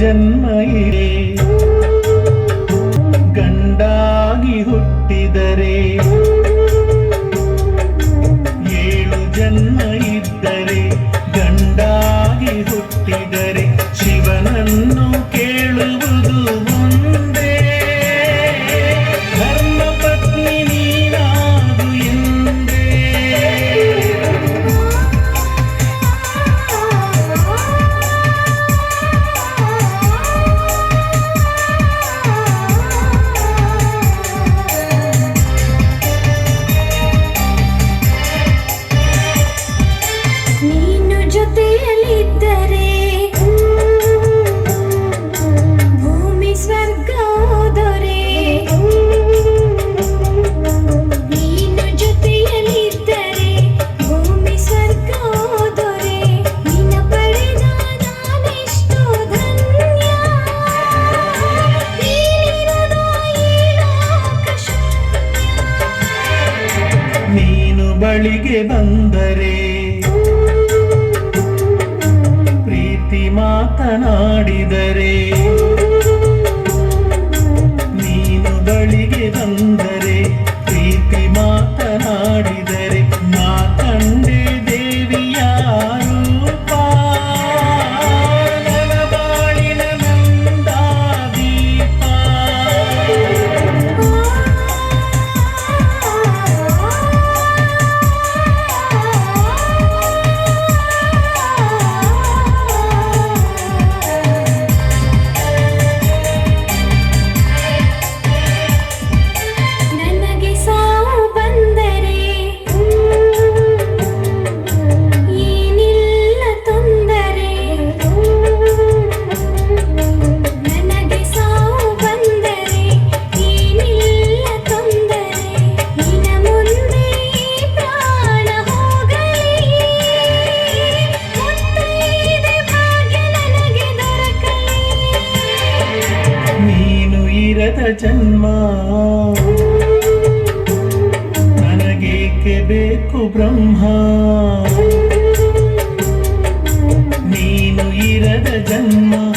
ಜನ್ಮ ಇದೆ ಗಂಡಾಗಿ ಹುಟ್ಟಿದರೆ. ಏಳು ಜನ್ಮ ಇದ್ದರೆ ಗಂಡಾಗಿ ಹುಟ್ಟಿದರೆ ಶಿವನನ್ನು ಕೇಳುವುದು ಬಳಿಗೆ ಬಂದರೆ ಜನ್ಮಾ ನನಗೇಕೆ ಬೇಕು ಬ್ರಹ್ಮ ನೀನು ಇರದ ಜನ್ಮ